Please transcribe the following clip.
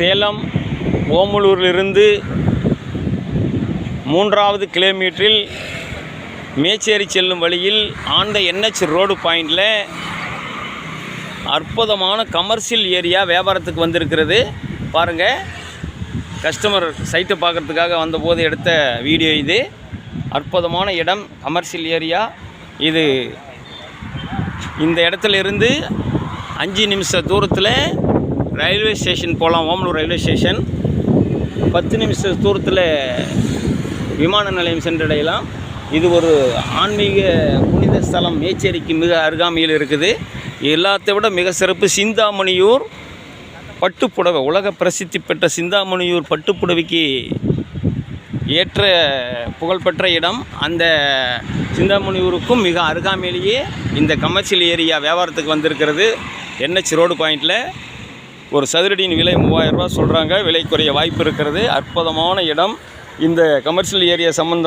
சேலம் ஓமலூரிலிருந்து மூன்றாவது கிலோமீட்டரில் மேச்சேரி செல்லும் வழியில் ஆண்ட என்ஹெச் ரோடு பாயிண்டில் அற்புதமான கமர்ஷியல் ஏரியா வியாபாரத்துக்கு வந்திருக்கிறது. பாருங்கள் கஸ்டமர் சைட்டை பார்க்குறதுக்காக வந்தபோது எடுத்த வீடியோ இது. அற்புதமான இடம் கமர்ஷியல் ஏரியா இது இந்த இடத்துல இருந்து அஞ்சு நிமிஷ தூரத்தில் ரயில்வே ஸ்டேஷன் போகலாம். Omalur railway station. பத்து நிமிஷ தூரத்தில் விமான நிலையம் சென்றடையலாம். இது ஒரு ஆன்மீக புனித ஸ்தலம். மேச்சேரிக்கு மிக அருகாமையில் இருக்குது. எல்லாத்தை விட மிக சிறப்பு சிந்தாமணியூர் பட்டுப்புடவை. உலக பிரசித்தி பெற்ற சிந்தாமணியூர் பட்டுப்புடவைக்கு ஏற்ற புகழ்பெற்ற இடம். அந்த சிந்தாமணியூருக்கும் மிக அருகாமையிலேயே இந்த கமர்ஷியல் ஏரியா வியாபாரத்துக்கு வந்திருக்கிறது. என்ஹெச் ரோடு பாயிண்டில். ஒரு சதுரடியின் விலை மூவாயிரம் ரூபா சொல்கிறாங்க விலை குறைய வாய்ப்பு இருக்கிறது. அற்புதமான இடம். இந்த கமர்ஷியல் ஏரியா சம்மந்தம்